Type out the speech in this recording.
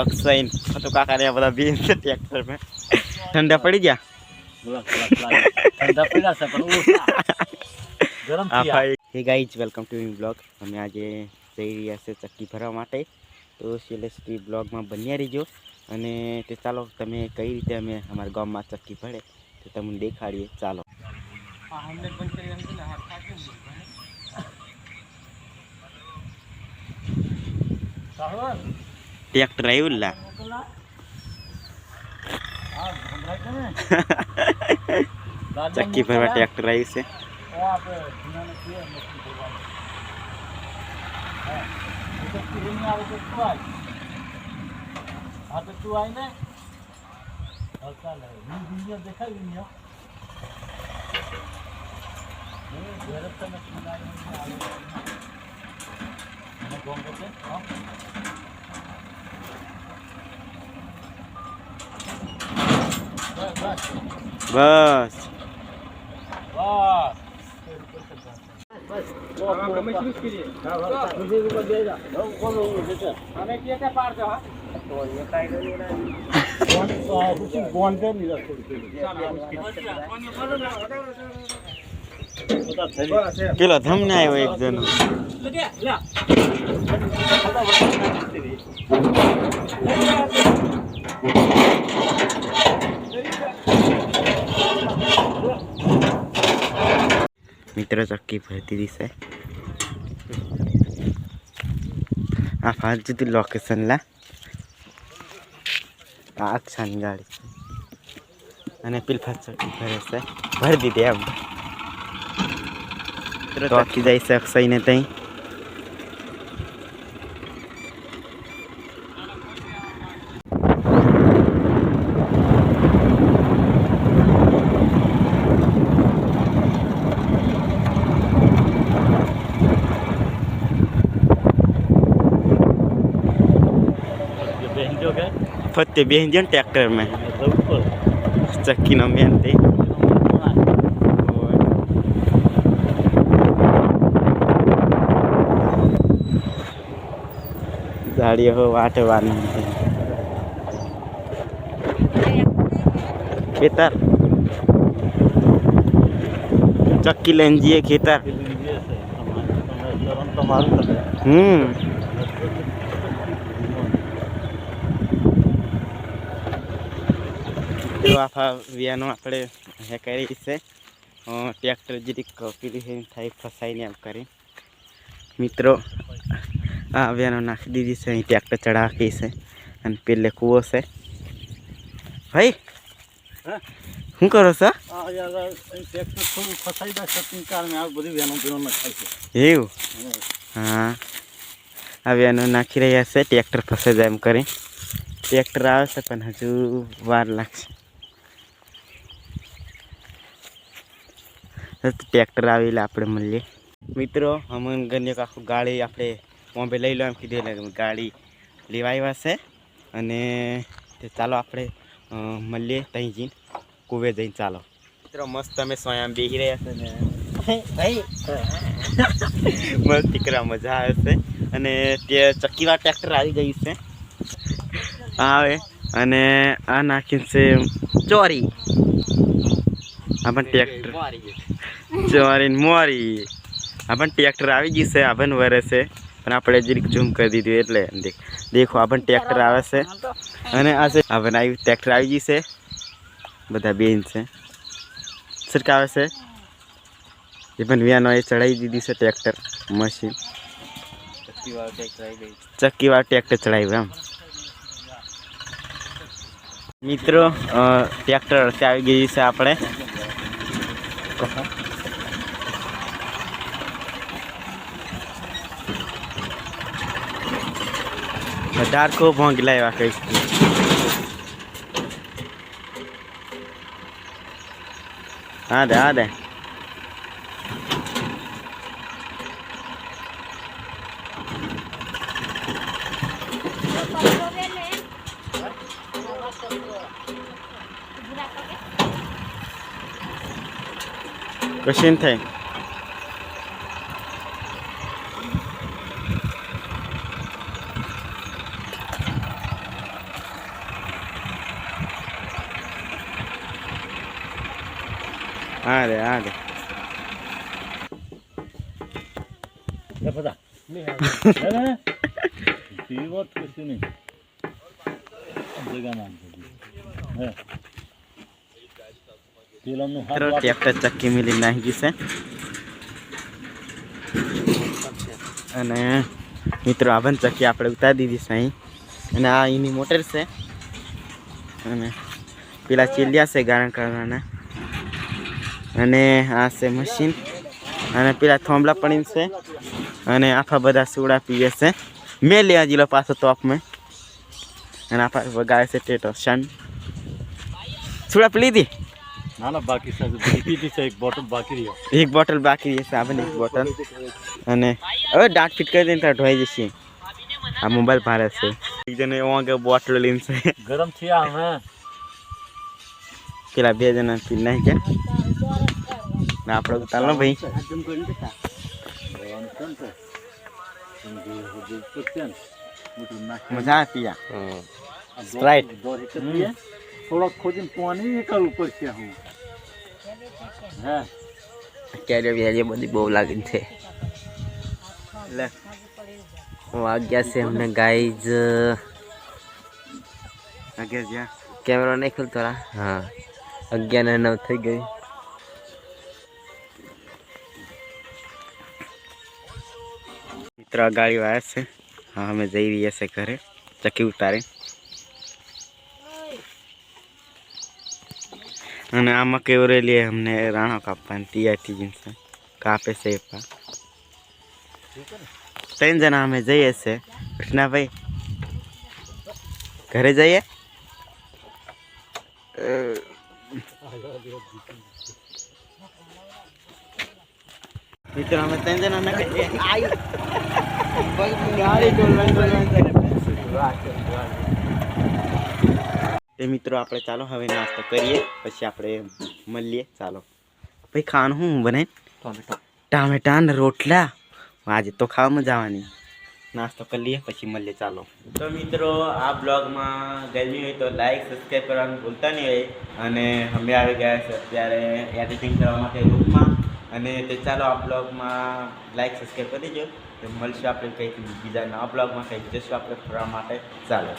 અક્ષય તો કાકા ને બધા બેન છે ટ્રેક્ટરમાં. ઠંડા પડી ગયા? Hey guys welcome to me blog અમે આજે જઈ રહ્યા છે ચક્કી ભરવા માટે. તો સિલેસ્ટી બ્લોગમાં બન્યા રહીજો. અને તે ચાલો તમે કઈ રીતે અમે અમારા ગામમાં ચક્કી ભરે તો તમને દેખાડીએ. ચાલો. સાહુર, ટ્રેક્ટર આવ્યું લા મોકલા. હા, સંભળાય છે ને? દાદા ચક્કી ભરવા મોકલા. ટ્રેક્ટર આવ્યું છે તો આપણે જૂનાને કહીએ મસ્તી ભરવાનું. હા, એ તો તું નહીં આવે તો તું આય. હા, તો તું આય ને. હા, ચાલે. હું વીડિયો દેખાય વીડિયો. એ ઘરે જ તને ખીલાડીને આવે. મને ગમે છે, હા. બસ, પેલો ધમને આવ્યો એક જણો. મિત્ર ચક્કી ભરતી દીશે આ ફાર જુદી લોકેશન લા અક્ષાની ગાડી છે અને પીલફા ચક્કી ભરે છે ભરી દીધી એમ તો જાય છે અક્ષયને ત્યાં ફતે બેસી જાય ને ટ્રેક્ટરમાં ચક્કીનો મેન તે ગાડીઓ હો વાટવાની ખેતર ચક્કી લઈને જઈએ ખેતર હમ તો આખા વિયાનો આપણે હે કરી છે. ટ્રેક્ટર જેથી પેલી હે થાય ફસાઈને એમ કરી. મિત્રો આ વિયાનો નાખી દીધી છે અહીં ટ્રેક્ટર ચડાવી છે અને પેલે કૂવો છે. ભાઈ શું કરો છો? એવું? હા. આ વ્યાનો નાખી રહ્યા છે ટ્રેક્ટર ફસાઈ જાય એમ કરી. ટ્રેક્ટર આવે છે પણ હજુ વાર લાગશે. ટ્રેક્ટર આવેલા એટલે આપણે મળીએ. મિત્રો હમણાં ગન્ય આખું ગાડી આપણે બોમ્બે લઈ લો એમ કીધું ગાડી લેવા આવ્યા છે અને તે ચાલો આપણે મળીએ ત્યાં જઈને કુવે જઈને ચાલો. મિત્રો મસ્ત તમે સ્વયં બેસી રહ્યા છે ને. ભાઈ મસ્ત દીકરા મજા આવે છે. અને તે ચક્કીવાર ટ્રેક્ટર આવી ગયું છે. આવે. અને આ નાખીને છે ચોરી. આ પણ ટ્રેક્ટર ને મોરી. આ ટ્રેક્ટર આવી ગયું છે આભન વરસે પણ આપણે જરીક ઝૂમ કરી દીધું એટલે દેખ આભન ટ્રેક્ટર આવે છે. અને આ છે, આ પણ આવી, ટ્રેક્ટર આવી ગયું છે. બધા બેન છે. સરકાવે છે. એ પણ વ્યાનો એ ચડાવી દીધી છે ટ્રેક્ટર, મશીન. ચક્કીવાર ટ્રેક્ટર ચડાવ્યું એમ. મિત્રો ટ્રેક્ટર આવી ગઈ છે આપણે. ખૂબ ભોંગ લાવ્યા કહીશ હા દે હા દે. કશીન થાય. હા રે હા રે. ટ્રેક્ટર ચક્કી મિલી નાખી છે. અને મિત્રો આભન ચક્કી આપણે ઉતારી દીધી છે અહીં. અને આ એની મોટર છે. અને પેલા ચીલિયા છે ગારણ કરવાના. અને આ છે મશીન. અને પેલા થોંભલા પડીને છે. અને આખા બધા સુડા પીવે છે. મેં લે હજી પાછો ટોપમાં અને આ પાસે વગાડે છે ટેટો શન. સુડા પી લીધી? ના ના બાકી છે. એક બોટલ બાકી રહ્યો. એક બોટલ બાકી છે. આપણે એક બોટલ અને હવે દાંત ફિટ કરી દઈને ત્યાં ઢોઈ જશે. આ મોબાઈલ ભારે છે. એક જણે વાગે બોટલ લઈને છે. ગરમ થયા અમે. પેલા બે જણા પી નાખી ગયા ને આપણે ઉતારલો ભાઈ. મજા પીયા રાઈટ થોડોક ખોદીને પાણી કરવું પડશે હું. હા. અત્યારે વ્યાજે બધી બહુ લાગી છે. લે. વાગ્યા છે અમને ગાઈઝ અગિયાર જ્યાં કેમેરો નહીં ખુલતો રા. હા. અગિયાર ને નવ થઈ ગઈ. મિત્ર ગાડી વાયા છે હા અમે જઈ રહ્યા છે ઘરે ચક્કી ઉતારે અને આમાં કેવું રેલી અમને રાણો કાપવાની તૈયાર થઈ ગઈ છે કાપે છે એ પણ ત્રણ જણા અમે જઈએ છે કૃષ્ણાભાઈ ઘરે જઈએ મિત્રો અમે ત્રણ જણા ના કહીએ તે મિત્રો આપણે ચાલો હવે નાસ્તો કરીએ પછી આપણે મળીએ. ચાલો. ભાઈ ખાવાનું શું બને ટામેટા. ને રોટલા? આજે તો ખાવા મજા આવવાની. નાસ્તો કરી લઈએ પછી મળીએ. ચાલો. તો મિત્રો આ બ્લોગમાં ગરમી હોય તો લાઈક સબસ્ક્રાઈબ કરવાનું ભૂલતા નહીં હોય. અને અમે આવી ગયા છે અત્યારે એડિટિંગ કરવા માટે રૂમમાં. અને તે ચાલો આ બ્લોગમાં લાઈક સબસ્ક્રાઈબ કરી દેજો. તો મળશું આપણે કંઈક બીજા નવા બ્લોગમાં, કંઈક જશું આપણે ફરવા માટે. ચાલો.